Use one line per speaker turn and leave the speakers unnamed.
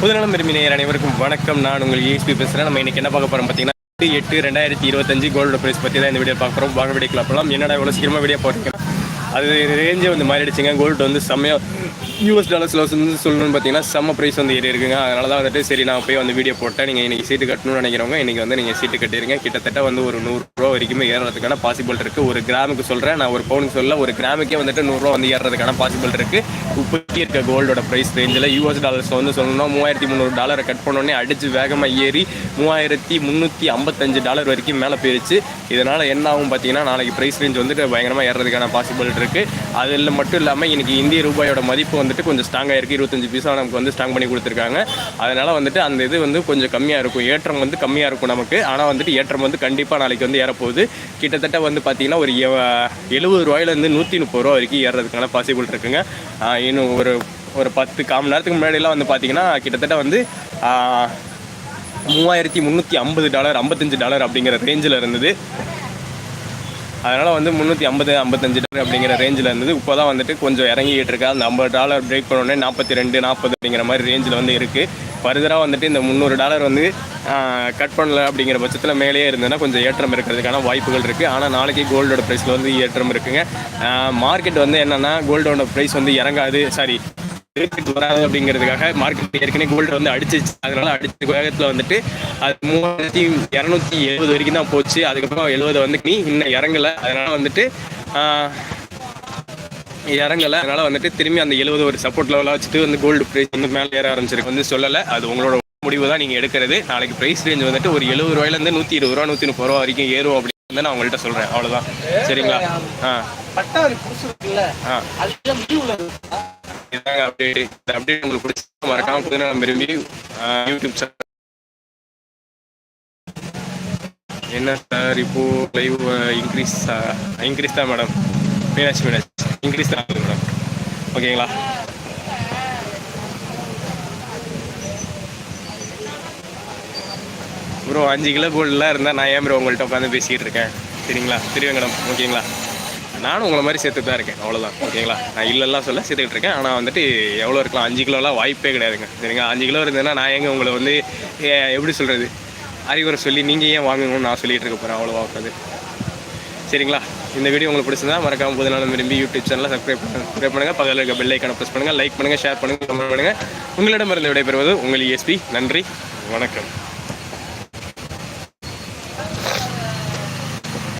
புதுநலம் விரும்பினர் அனைவருக்கும் வணக்கம். நான் உங்கள் ஏஎஸ்பி பேசுகிறேன் நம்ம இன்றைக்கி என்ன பார்க்க போகிறோம் பார்த்தீங்கன்னா எட்டு ரெண்டாயிரத்தி இருபத்தஞ்சு கோல்டு ப்ரைஸ் பற்றி தான் இந்த வீடியோ பார்க்குறோம் வாங்க வீடியோ போகலாம் என்னடா இவ்வளோ சீக்கிரமாக வீடியோ போட்டிருக்கேன் அது ரேஞ்சே வந்து மாறிடுச்சுங்க. கோல்டு வந்து செம்மையாக யூஎஸ் டாலர்ஸில் வந்து சொல்லணும்னு பார்த்தீங்கன்னா செம்ம ப்ரைஸ் வந்து ஏறி இருக்குங்க அதனால தான் வந்துட்டு சரி நான் போய் வந்து வீடியோ போட்டேன். நீங்கள் இன்றைக்கி சீட்டு கட்டணும்னு நினைக்கிறவங்க இன்றைக்கி வந்து நீங்கள் சீட்டு கட்டிடுங்க கிட்டத்தட்ட வந்து ஒரு நூறுரூவா வரைக்குமே ஏறுறதுக்கான பாசிபிள் இருக்குது ஒரு கிராமுக்கு சொல்கிறேன் நான் ஒரு பவுனுக்கு சொல்ல ஒரு கிராமுக்கே வந்துட்டு நூறுரூவா வந்து ஏறுறதுக்கான பாசிபிள் இருக்குது இப்போக்கி இருக்க கோல்டோட ப்ரைஸ் ரேஞ்சில் யூஎஸ் டாலர்ஸ் வந்து சொல்லணும்னா மூவாயிரத்தி முந்நூறு டாலரை கட் பண்ணோடனே அடிச்சு வேகமாக ஏறி மூவாயிரத்தி முந்நூற்றி ஐம்பத்தஞ்சு டாலர் வரைக்கும் மேலே போயிருச்சு. இதனால் என்ன ஆகும் பார்த்தீங்கன்னா நாளைக்கு ப்ரைஸ் ரேஞ்ச் வந்துட்டு பயங்கரமாக ஏறதுக்கான பாசிபிள் இருக்குது அதில் மட்டும் இல்லாமல் இன்றைக்கி இந்திய ரூபாயோட மதிப்பு வந்துட்டு கொஞ்சம் ஸ்ட்ராங்காக இருக்குது இருபத்தஞ்சு பைசா நமக்கு வந்து ஸ்ட்ராங் பண்ணி கொடுத்துருக்காங்க. அதனால் வந்துட்டு அந்த இது வந்து கொஞ்சம் கம்மியாக இருக்கும். ஏற்றம் வந்து கம்மியாக இருக்கும் நமக்கு. ஆனால் வந்துட்டு ஏற்றம் வந்து கண்டிப்பாக நாளைக்கு வந்து ஏறப்போகுது. கிட்டத்தட்ட வந்து பார்த்தீங்கன்னா ஒரு எழுபது ரூபாயிலேருந்து நூற்றி முப்பது ரூபா வரைக்கும் ஏறதுக்கான பாசிபிள் இருக்குங்க. இன்னும் ஒரு ஒரு பத்து கால் மணி நேரத்துக்கு முன்னாடிலாம் வந்து பார்த்தீங்கன்னா கிட்டத்தட்ட வந்து மூவாயிரத்தி முந்நூற்றி ஐம்பது டாலர் ஐம்பத்தஞ்சு டாலர் அப்படிங்கிற ரேஞ்சில் இருந்தது. அதனால் வந்து முந்நூற்றி ஐம்பது ஐம்பத்தஞ்சு டாலர் அப்படிங்கிற ரேஞ்சில் இருந்தது. இப்போ தான் வந்துட்டு கொஞ்சம் இறங்கிக்கிட்டு இருக்கா. அந்த ஐம்பது டாலர் பிரேக் பண்ணோடனே நாற்பத்தி ரெண்டு நாற்பது அப்படிங்கிற மாதிரி ரேஞ்சில் வந்து இருக்குது ஃபர்தராக வந்துட்டு இந்த முந்நூறு டாலர் வந்து கட் பண்ணல அப்படிங்கிற பட்சத்தில் மேலேயே இருந்ததுன்னா கொஞ்சம் ஏற்றம் இருக்கிறதுக்கான வாய்ப்புகள் இருக்குது ஆனால் நாளைக்கு கோல்டோட ப்ரைஸில் வந்து ஏற்றம் இருக்குங்க. மார்க்கெட் வந்து என்னென்னா கோல்டோட ப்ரைஸ் வந்து இறங்காது. சாரி ரேட் வராது அப்படிங்கிறதுக்காக மார்க்கெட் ஏற்கனவே கோல்டு வந்து அடிச்சிச்சு அதனால அடிச்ச வேகத்தில் வந்துட்டு அது மூவாயிரத்தி இரநூத்தி எழுபது வரைக்கும் தான் போச்சு. அதுக்கப்புறம் எழுபது வந்து நீ இன்னும் இறங்கலை. அதனால வந்துட்டு இறங்கலை. அதனால வந்துட்டு திரும்பி அந்த எழுபது ஒரு சப்போர்ட் லெவலாக வச்சுட்டு வந்து கோல்டு ப்ரைஸ் வந்து மேலே ஏற ஆரம்பிச்சிருக்கு. வந்து சொல்லலை. அது உங்களோட முடிவு தான் நீங்கள் எடுக்கிறது. நாளைக்கு ப்ரைஸ் ரேஞ்ச் வந்துட்டு ஒரு எழுபது ரூபாயிலேருந்து நூற்றி இருபது ரூபா நூற்றி முப்பது ரூபா வரைக்கும் ஏறும் அப்படின்னு வந்து நான் உங்கள்கிட்ட சொல்கிறேன் அவ்வளோதான் சரிங்களா? ஆ.
பட்டா ஒரு
இதாங்க அப்டேட் இந்த அப்டேட் உங்களுக்கு பிடிச்சா மறக்காம புதுநலம் விரும்பி யூடியூப் சேனல் என்ன சார் இப்போ லைவ் இன்க்ரீஸ் இன்க்ரீஸ் தான் மேடம் மீனாட்சி மீனாட்சி. இன்க்ரீஸ் தான் ஆகுது மேடம் ஓகேங்களா ப்ரோ அஞ்சு கிலோ கோல்டெலாம் இருந்தால் நான் ஏன் ப்ரோ உங்கள்கிட்ட உட்காந்து பேசிக்கிட்டு இருக்கேன்? சரிங்களா? திருவேங்கடம் ஓகேங்களா நானும் உங்களை மாதிரி சேர்த்து தான் இருக்கேன். அவ்வளோதான் ஓகேங்களா? நான் இல்லைலாம் சொல்ல சேர்த்துக்கிட்டு இருக்கேன். ஆனால் வந்துட்டு எவ்வளோ இருக்கலாம்? அஞ்சு கிலோலாம் வாய்ப்பே கிடையாதுங்க. சரிங்க அஞ்சு கிலோ இருந்ததுன்னா நான் எங்க உங்களை வந்து எப்படி சொல்கிறது அறிவுரை சொல்லி நீங்கள் ஏன் வாங்கணும்னு நான் சொல்லிகிட்டு இருக்க போகிறேன் அவ்வளோவா உட்காந்து. சரிங்களா? இந்த வீடியோ உங்களுக்கு பிடிச்சிருந்தா மறக்காம புது நாளும் விரும்பி யூடியூப் சேனலில் சப்ஸ்கிரைப் பண்ணுங்கள் சப்ஸ்கிரைப் பண்ணுங்கள் பக்கத்தில் இருக்க பெல் ஐக்கான ப்ரெஸ் பண்ணுங்கள் லைக் பண்ணுங்கள் ஷேர் பண்ணுங்கள் கமெண்ட் பண்ணுங்கள் உங்களிடமிருந்து விடைபெறுவது உங்கள் எஸ்பி நன்றி. வணக்கம்.